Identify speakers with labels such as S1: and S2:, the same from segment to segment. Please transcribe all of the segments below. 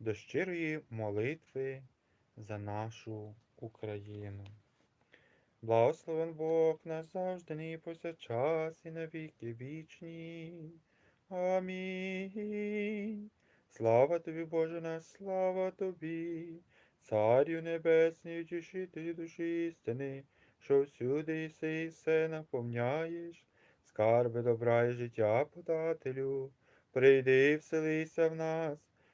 S1: до щирої молитви за нашу Україну. Благословен Бог наш завжди нині повсякчас і на віки вічні. Амінь. Слава тобі, Боже наш, слава тобі, Царю Небесний, утішителю душі істини, що всюди єси і все наповняєш, скарби добра і життя подателю, прийди і вселися в нас,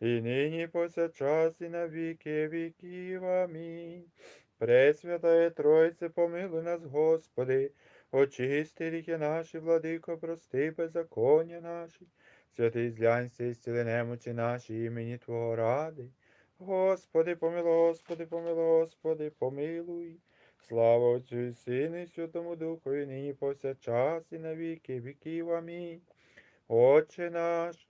S1: і нині повсякчас, і на віки віків. Амінь. Пресвятая Тройце, помилуй нас, Господи, очисти ріки наші, владико, прости беззаконня наші. Святий зглянься і зціли немочі наші імені Твого ради. Господи, помилуй, Господи, помилуй, Господи, помилуй. Слава Отцю і Сину, і Святому Духу, і нині повсякчас, і на віки віків. Амінь. Отче наш,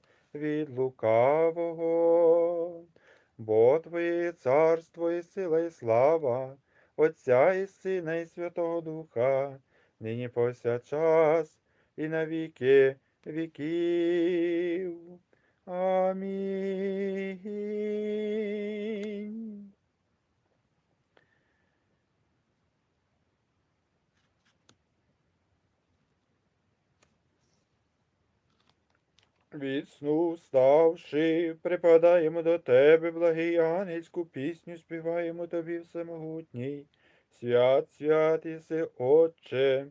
S1: від лукавого. Бо Твоє царство і сила, і слава, Отця і Сина, і Святого Духа, нині повсякчас, і на віки віків. Амінь. Від сну вставши, припадаємо до тебе, благий ангельську пісню співаємо тобі всемогутній. Свят, свят єси, Отче.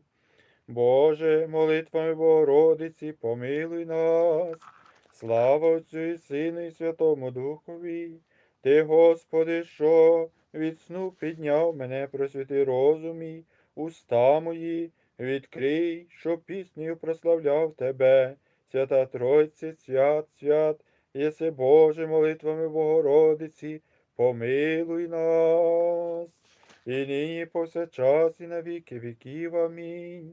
S1: Боже, молитвами Богородиці, помилуй нас. Слава Отцю і Сину, і Святому Духові. Ти, Господи, що від сну підняв мене, просвіти розумі, уста мої, відкрий, щоб піснею прославляв Тебе. Свята Тройці, свят, свят, єси Боже, молитвами Богородиці, помилуй нас. І нині повсякчас, і на віки віків. Амінь.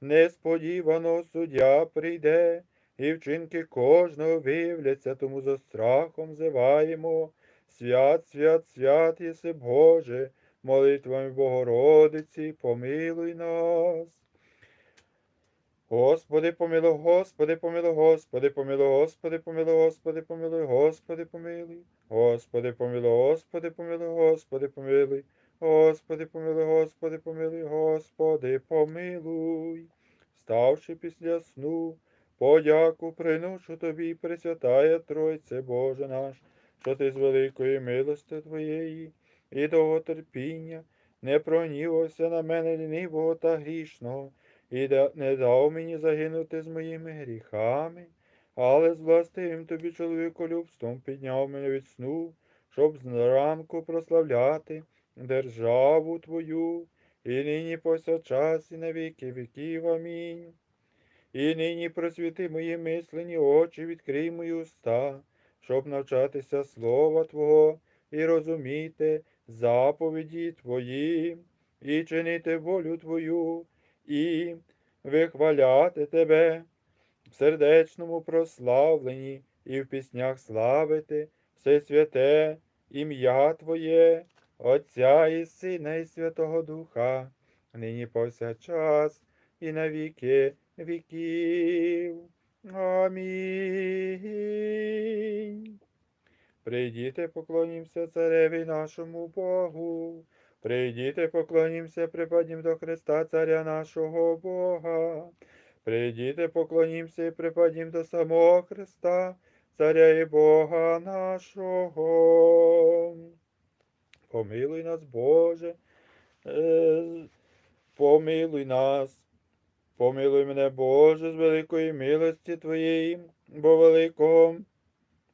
S1: Несподівано суддя прийде, і вчинки кожного виявляться, тому за страхом зиваємо. Свят, свят, свят, єси Боже, молитвами Богородиці, помилуй нас. Господи, помилуй, Господи, помилуй, Господи, помилуй, Господи, помилуй, Господи, помилуй, Господи, помилуй. Господи, помилуй, Господи, помилуй, Господи, помилуй. Господи, помилуй, Господи, помилуй, Господи, помилуй. Ставши після сну, подяку приношу тобі, Пресвятая Тройце, Боже наш, що ти з великої милости Твоєї і довготерпіння не прогнівався на мене лінивого та грішного, і не дав мені загинути з моїми гріхами, але з властивим тобі чоловіколюбством підняв мене від сну, щоб зранку прославляти державу Твою, і нині повсякчас, і на віки віків. Амінь. І нині просвіти мої мислені очі, відкрий мої уста, щоб навчатися слова Твого і розуміти заповіді Твої, і чинити волю Твою, і вихваляти Тебе в сердечному прославленні і в піснях славити все святе ім'я Твоє, Отця і Сина, і Святого Духа, нині повсякчас і на віки віків. Амінь. Прийдіте, поклонімся цареві нашому Богу. Прийдіте, поклонімся, припадім до Христа, Царя нашого Бога. Прийдіте, поклонімся і припадім до самого Христа, Царя і Бога нашого. Помилуй нас, Боже, е, помилуй нас. Помилуй мене, Боже, з великої милості Твоєї, бо великого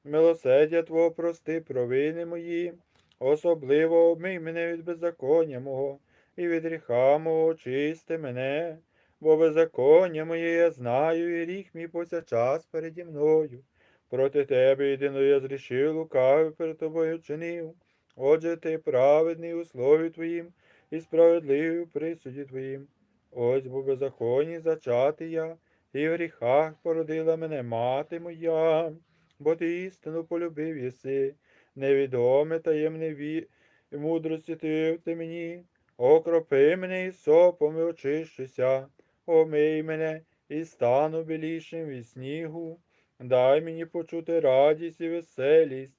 S1: милосердя Твого прости провини мої, особливо обмий мене від беззаконня мого, і від гріха мого очисти мене, бо беззаконня моє я знаю, і рік мій повсякчас переді мною. Проти тебе єдино я зрішив лукавий перед тобою чинив. Отже, ти праведний у слові Твоїм і справедливий у присуді Твоїм. Ось бо беззаконні зачати я, і в гріхах породила мене мати моя, бо ти істину полюбив єси, невідоме таємне ві... мудрості ти ти мені, окропи мене і сопом і очищуся, омий мене і стану білішим від снігу, дай мені почути радість і веселість,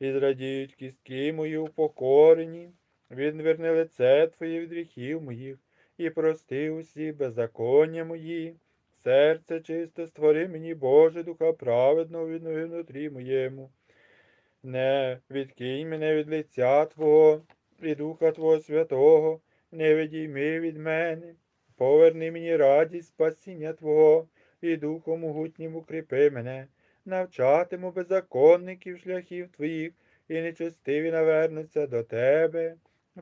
S1: і зрадіють кістки мої упокорені, відверни лице Твоє від гріхів моїх. І прости усі беззаконня мої. Серце чисте створи мені, Боже, духа праведного віднови внутрі моєму. Не відкинь мене від лиця Твого, і Духа Твого Святого, не відійми від мене, поверни мені радість спасіння Твого, і Духом могутнім укріпи мене, навчатиму беззаконників шляхів Твоїх, і нечестиві навернуться до Тебе.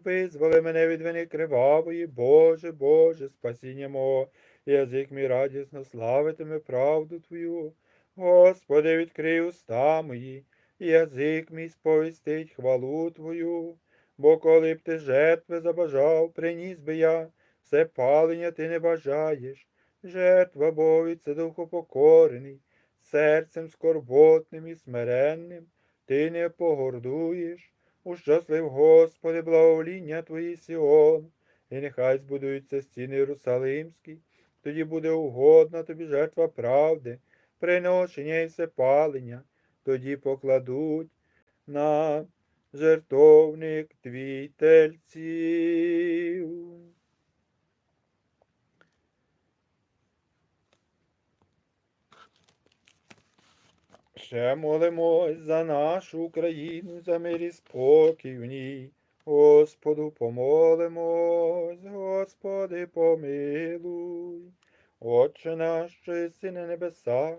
S1: Визволи мене від вини кривавої, Боже, Боже, спасіння мого, язик мій радісно славитиме правду Твою. Господи, відкрий уста мої, язик мій сповістить хвалу Твою, бо коли б ти жертви забажав, приніс би я, все палення ти не бажаєш. Жертва Богові це духу покорений, серцем скорботним і смиренним, ти не погордуєш. Ущаслив, Господи, благовоління Твої Сіон, і нехай збудуються стіни Єрусалимські, тоді буде угодна тобі жертва правди, приношення і всепалення, тоді покладуть на жертовник твій тельців. Ще молимось за нашу Україну, за мир і спокій в ній. Господу помолимось, Господи, помилуй. Отче наш, що на небесах,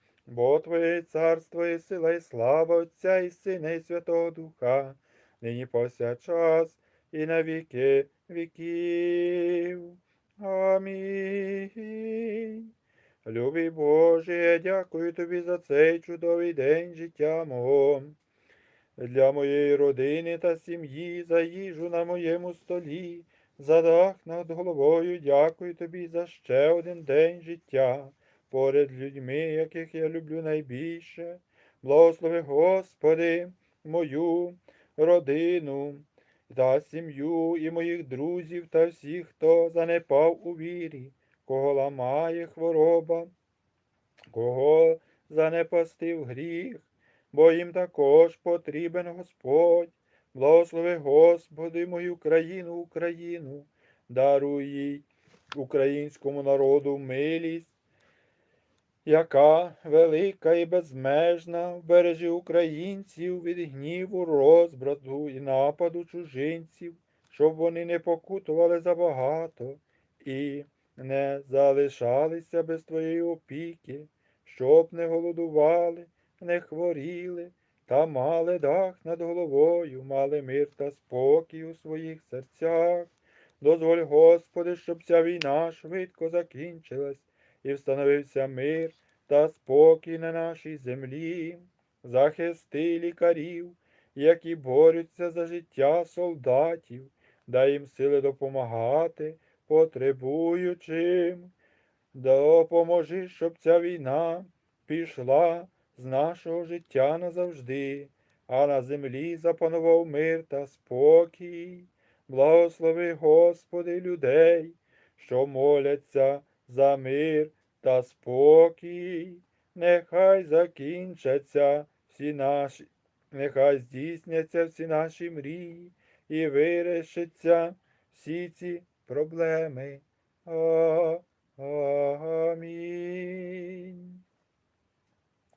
S1: бо Твоє царство і сила, і слава Отця і Сина, і Святого Духа, нині повсякчас і на віки віків. Амінь. Любий Боже, дякую тобі за цей чудовий день життя мого для моєї родини та сім'ї, за їжу на моєму столі, за дах над головою дякую тобі за ще один день життя поряд людьми, яких я люблю найбільше. Благослови, Господи, мою родину та сім'ю і моїх друзів та всіх, хто занепав у вірі, кого ламає хвороба, кого занепастив гріх бо їм також потрібен Господь. Благослови, Господи, мою країну, Україну, даруй їй українському народу милість, яка велика і безмежна, вбережи українців від гніву, розбрату і нападу чужинців, щоб вони не покутували забагато і не залишалися без Твоєї опіки, щоб не голодували не хворіли, та мали дах над головою, мали мир та спокій у своїх серцях. Дозволь, Господи, щоб ця війна швидко закінчилась і встановився мир та спокій на нашій землі, захисти лікарів, які борються за життя солдатів, дай їм сили допомагати, потребуючим. Допоможи, щоб ця війна пішла з нашого життя назавжди, а на землі запанував мир та спокій. Благослови, Господи, людей, що моляться за мир та спокій. Нехай закінчаться всі наші, нехай здійсняться всі наші мрії і вирішаться всі ці проблеми. Амінь.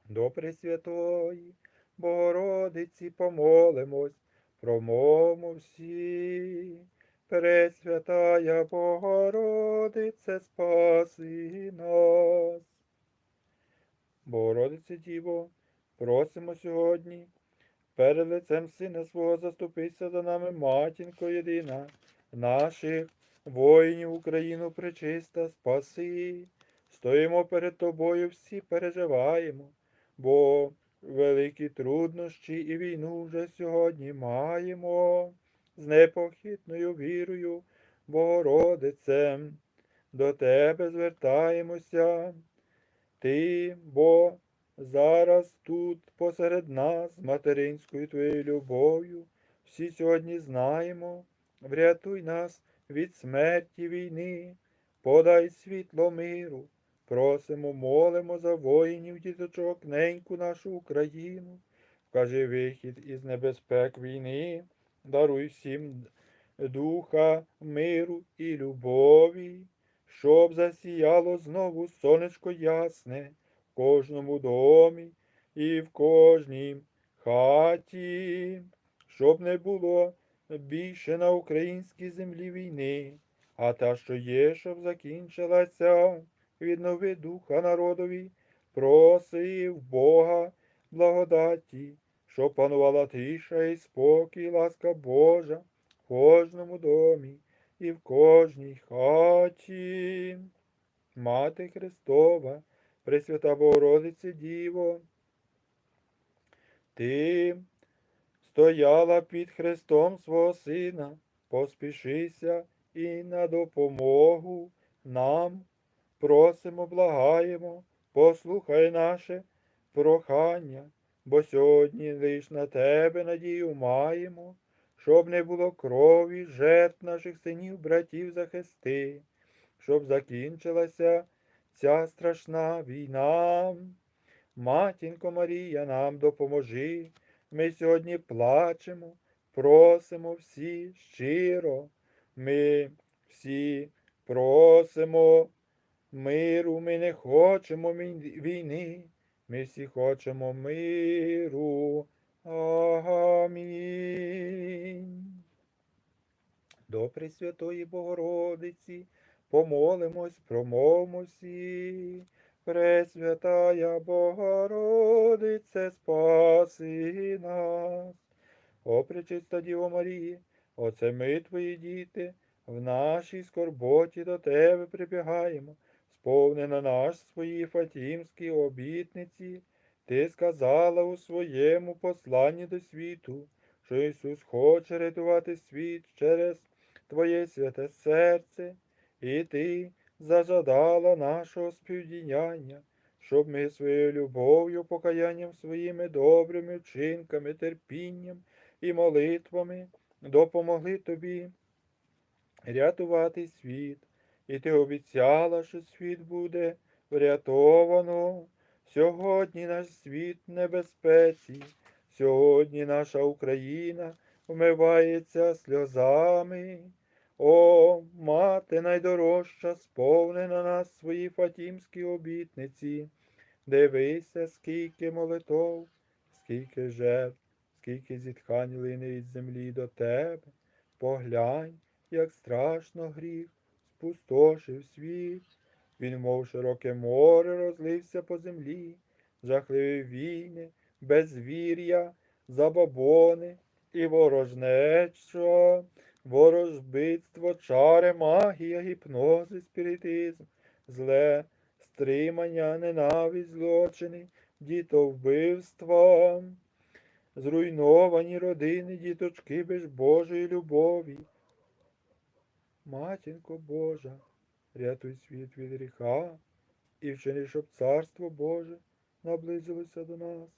S1: До Пресвятої Богородиці помолимось, промовмо всі. Пресвятая Богородице, спаси нас. Богородице Діво, просимо сьогодні, перед лицем Сина свого заступися за нами, матінко єдина, наших воїнів Україну пречиста, спаси. Стоїмо перед тобою, всі переживаємо, бо великі труднощі і війну вже сьогодні маємо з непохитною вірою, Богородице, до тебе звертаємося. Ти, бо зараз тут посеред нас материнською твоєю любов'ю, всі сьогодні знаємо, врятуй нас від смерті війни, подай світло миру, просимо, молимо за воїнів, діточок, неньку нашу Україну, вкажи вихід із небезпек війни, даруй всім духа, миру і любові, щоб засіяло знову сонечко ясне в кожному домі і в кожній хаті, щоб не було більше на українській землі війни, а та, що є, щоб закінчилася, віднови духа народові, просив Бога благодаті, щоб панувала тиша і спокій, ласка Божа в кожному домі і в кожній хаті. Мати Христова, Пресвята Богородице Діво, ти стояла під хрестом свого Сина, поспішися і на допомогу нам просимо, благаємо, послухай наше прохання, бо сьогодні лиш на тебе надію маємо, щоб не було крові жертв наших синів, братів захисти, щоб закінчилася ця страшна війна. Матінко Марія, нам допоможи. Ми сьогодні плачемо, просимо всі щиро. Ми всі просимо миру, ми не хочемо війни, ми всі хочемо миру. Амінь. До Пресвятої Богородиці помолимось, промовмо всі. Пресвятая Богородице, спаси нас. О, пречиста Діво Марії, оце ми твої діти, в нашій скорботі до тебе прибігаємо, сповни на нас свої фатімські обітниці. Ти сказала у своєму посланні до світу, що Ісус хоче рятувати світ через Твоє святе серце, і Ти зажадала нашого співдіяння, щоб ми своєю любов'ю, покаянням своїми добрими вчинками, терпінням і молитвами допомогли тобі рятувати світ. І ти обіцяла, що світ буде врятовано. Сьогодні наш світ небезпеці, сьогодні наша Україна вмивається сльозами. О, мати найдорожча, сповни на нас свої фатімські обітниці. Дивися, скільки молитов, скільки жертв, скільки зітхань лине від землі до тебе. Поглянь, як страшно гріх спустошив світ. Він, мов широке море, розлився по землі, жахливі війни, безвір'я, забобони і ворожнеча, ворожбитство, чари, магія, гіпнози, спіритизм, зле, стримання, ненависть, злочини, дітовбивства, зруйновані родини, діточки без Божої любові. Матінко Божа, рятуй світ від гріха і вчини, щоб царство Боже наблизилося до нас,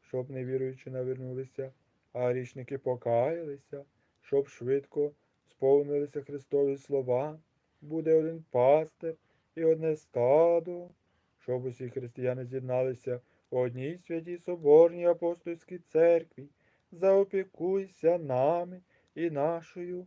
S1: щоб невіруючі навернулися, а грішники покаялися, щоб швидко сповнилися Христові слова. буде один пастир і одне стадо, щоб усі християни з'єдналися у одній святій соборній апостольській церкві. Заопікуйся нами і нашою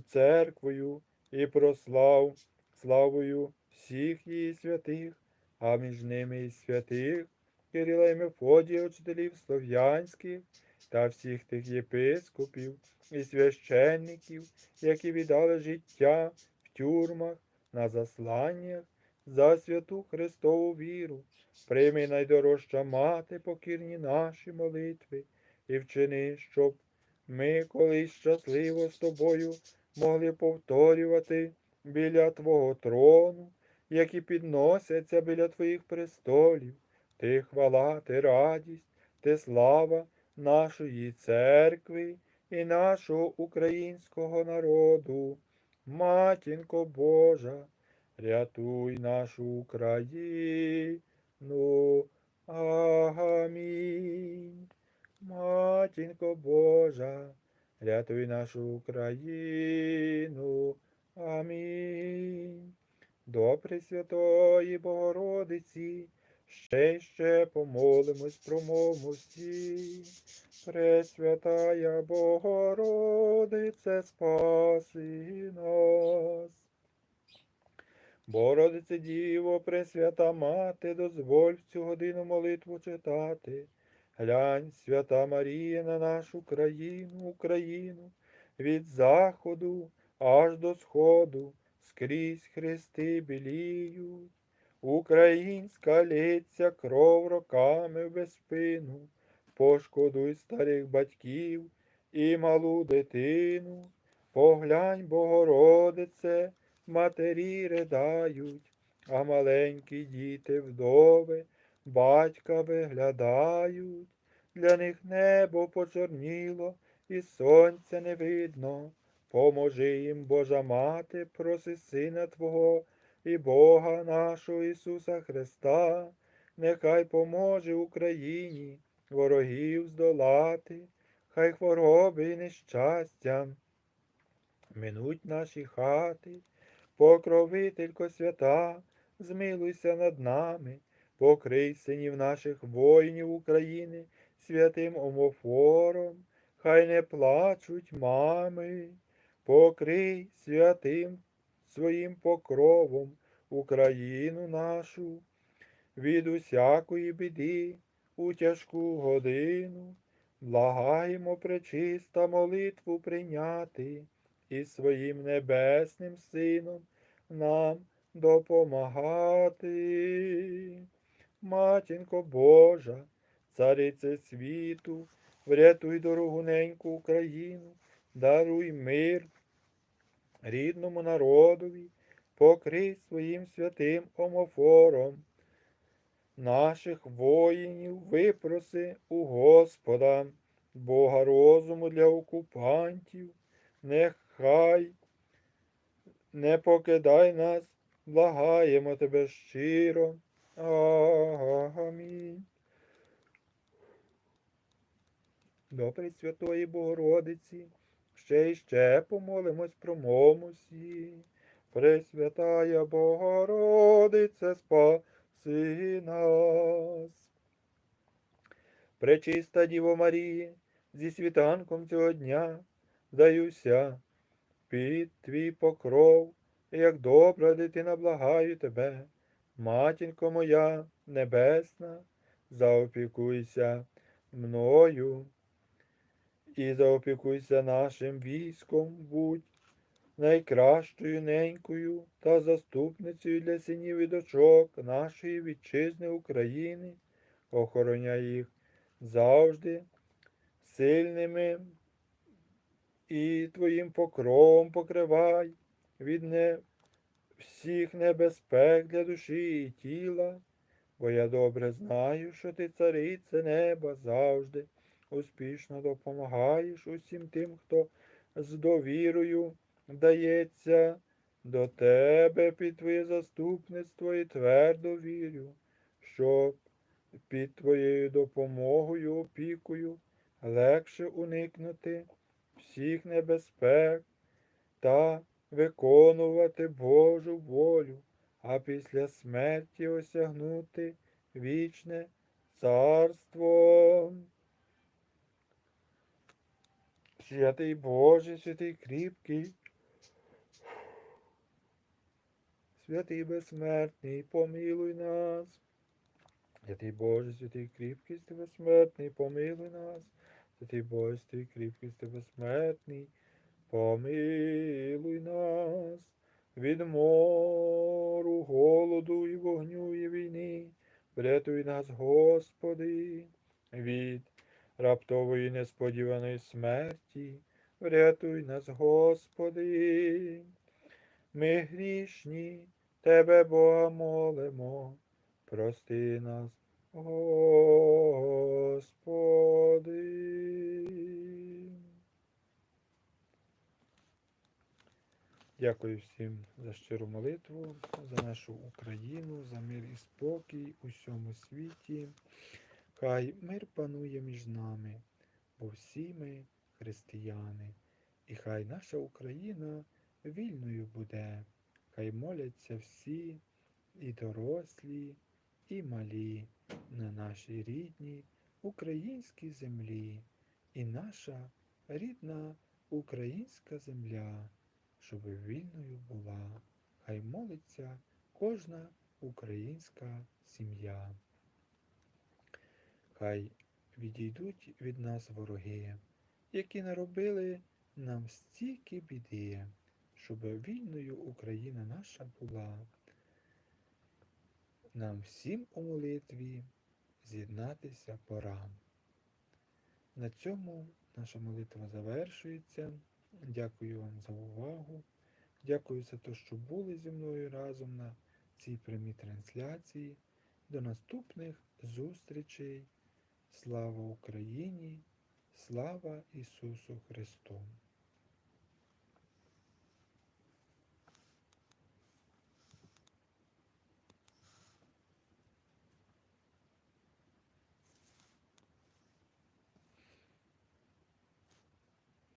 S1: церквою, і прослав славою всіх її святих, а між ними і святих Кирила і Мефодія, учителів слов'янських та всіх тих єпископів і священників, які віддали життя в тюрмах, на засланнях за святу Христову віру. Прийми найдорожча мати покірні наші молитви і вчини, щоб ми колись щасливо з тобою могли повторювати біля Твого трону, які підносяться біля Твоїх престолів. Ти хвала, ти радість, ти слава нашої церкви і нашого українського народу. Матінко Божа, рятуй нашу Україну. Амінь. Матінко Божа, рятуй нашу Україну. Амінь. До Пресвятої Богородиці, ще й ще помолимось про мовмості. Пресвятая Богородице, спаси нас. Бородице Діво, Пресвята Мати, дозволь в цю годину молитву читати. Глянь, свята Марія, на нашу країну, Україну, від заходу аж до сходу, скрізь хрести біліють. Українська лється кров роками в безпину, пошкодуй старих батьків і малу дитину. Поглянь, Богородице, матері ридають, а маленькі діти вдови батька виглядають. Для них небо почорніло і сонця не видно. Поможи їм, Божа мати, проси Сина Твого і Бога нашого Ісуса Христа, нехай поможе Україні ворогів здолати, хай хвороби і нещастя минуть наші хати, покровителько свята, змилуйся над нами, покрий синів наших воїнів України святим омофором, хай не плачуть мами, покрий святим своїм покровом Україну нашу від усякої біди у тяжку годину. Благаємо пречиста молитву прийняти і своїм небесним сином нам допомагати. Матінко Божа, царице світу, врятуй дорогуненьку Україну, даруй мир рідному народові, покрий своїм святим омофором. Наших воїнів випроси у Господа, Бога розуму для окупантів, нехай не покидай нас, благаємо тебе щиро. Амінь. До Пресвятої Богородиці, ще й ще помолимось про момусі. Пресвятая Богородице, спаси нас. Пречиста Діво Марії, зі світанком цього дня даюся під твій покров, як добра дитина благаю тебе, матінко моя небесна, заопікуйся мною і заопікуйся нашим військом, будь найкращою ненькою та заступницею для синів і дочок нашої вітчизни України, охороняй їх завжди сильними і твоїм покровом покривай від не всіх небезпек для душі і тіла, бо я добре знаю, що ти царице неба завжди успішно допомагаєш усім тим, хто з довірою вдається до тебе під твоє заступництво і твердо вірю, що під твоєю допомогою, опікою легше уникнути всіх небезпек та виконувати Божу волю, а після смерті осягнути вічне царство. Святий Боже, святий кріпкий, святий безсмертний, помилуй нас. Святий Боже, святий кріпкий, ти безсмертний, помилуй нас. Святий Боже, святий кріпкий, ти безсмертний, помилуй нас. Від мору, голоду і вогню і війни, врятуй нас, Господи, від раптової несподіваної смерті, врятуй нас, Господи. Ми грішні, Тебе, Бога, молимо, прости нас, Господи. Дякую всім за щиру молитву, за нашу Україну, за мир і спокій у всьому світі. Хай мир панує між нами, бо всі ми християни, і хай наша Україна вільною буде, хай моляться всі, і дорослі, і малі, на нашій рідній українській землі, і наша рідна українська земля, щоб вільною була, хай молиться кожна українська сім'я. Хай відійдуть від нас вороги, які наробили нам стільки біди, щоб вільною Україна наша була. Нам всім у молитві з'єднатися пора. На цьому наша молитва завершується. Дякую вам за увагу. Дякую за те, що були зі мною разом на цій прямій трансляції. До наступних зустрічей. Слава Україні! Слава Ісусу Христу!